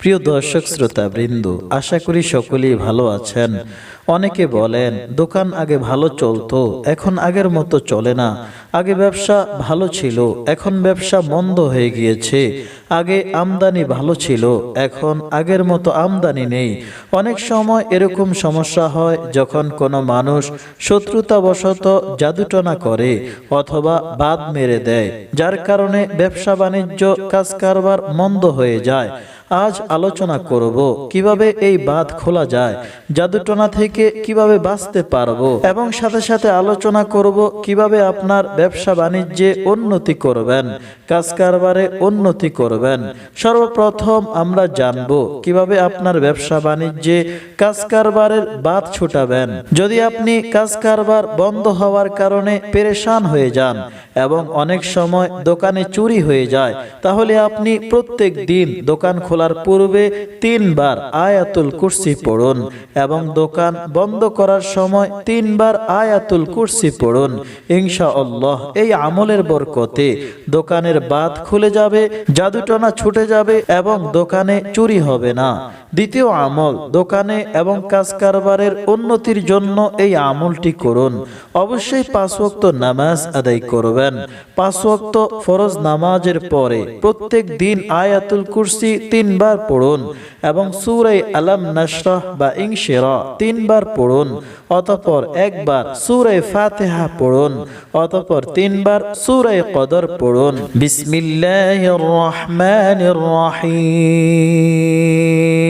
প্রিয় দর্শক শ্রোতা বৃন্দ আশা করি সকলেই ভালো আছেন। অনেকে বলেন, দোকান আগে ভালো চলতো, এখন আগের মতো চলে না। আগে ব্যবসা ভালো ছিল, এখন ব্যবসা মন্দ হয়ে গিয়েছে। আগে আমদানি ভালো ছিল, এখন আগের মতো আমদানি নেই। অনেক সময় এরকম সমস্যা হয় যখন কোনো মানুষ শত্রুতাবশত জাদুটনা করে অথবা বাদ মেরে দেয়, যার কারণে ব্যবসা বাণিজ্য, কাজ কারবার মন্দ হয়ে যায়। আজ আলোচনা করব কীভাবে এই বাঁধ খোলা যায়, জাদুটনা থেকে কীভাবে বাঁচতে পারব এবং সাথে সাথে আলোচনা করব কীভাবে আপনার ব্যবসা বাণিজ্যে উন্নতি করবেন, কাজ কারবারে উন্নতি করবেন। সর্বপ্রথম আমরা জানব কীভাবে আপনার ব্যবসা বাণিজ্যে কাজ কারবারের বাদ ছুটাবেন। যদি আপনি কাজ কারবার বন্ধ হওয়ার কারণে পেরেশান হয়ে যান এবং অনেক সময় দোকানে চুরি হয়ে যায়, তাহলে আপনি প্রত্যেক দিন দোকান খোলার পূর্বে তিনবার আয়াতুল কুরসি পড়ুন এবং দোকান বন্ধ করার সময় তিনবার আয়াতুল কুরসি পড়ুন। ইনশাআল্লাহ এই আমলের বরকতে দোকানের বাদ খুলে যাবে, জাদুটনা ছুটে যাবে এবং দোকানে চুরি হবে না। দ্বিতীয় আমল, দোকানে এবং কাজ কারবারের উন্নতির জন্য এই আমলটি করুন। অবশ্যই পাঁচ নামাজ আদায় করবেন। পাঁচ ফরজ নামাজের পরে প্রত্যেক দিন আয়াতুল কুরসি তিনবার পড়ুন এবং সুরাই আলাম নাশরাহ বা ইংশেরা তিনবার পড়ুন, অতঃপর একবার সুরাই ফাতেহা পড়ুন, অতঃপর তিনবার সুরাই কদর পড়ুন। বিসমিল্লাহির রহমানির রহিম।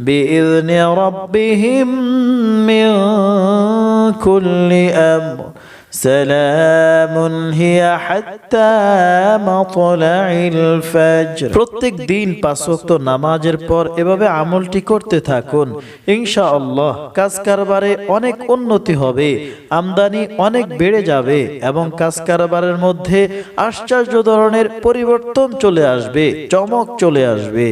بإذن ربهم من كل أمر سلام هي حتى مطلع الفجر প্রত্যেক দিন পাঁচ ওয়াক্ত নামাজের পর এভাবে আমলটি করতে থাকুন ইনশাআল্লাহ কাজ কারবারে অনেক উন্নতি হবে আমদানি অনেক বেড়ে যাবে এবং কাজ কারবারের মধ্যে আশ্চর্য ধরনের পরিবর্তন চলে আসবে চমক চলে আসবে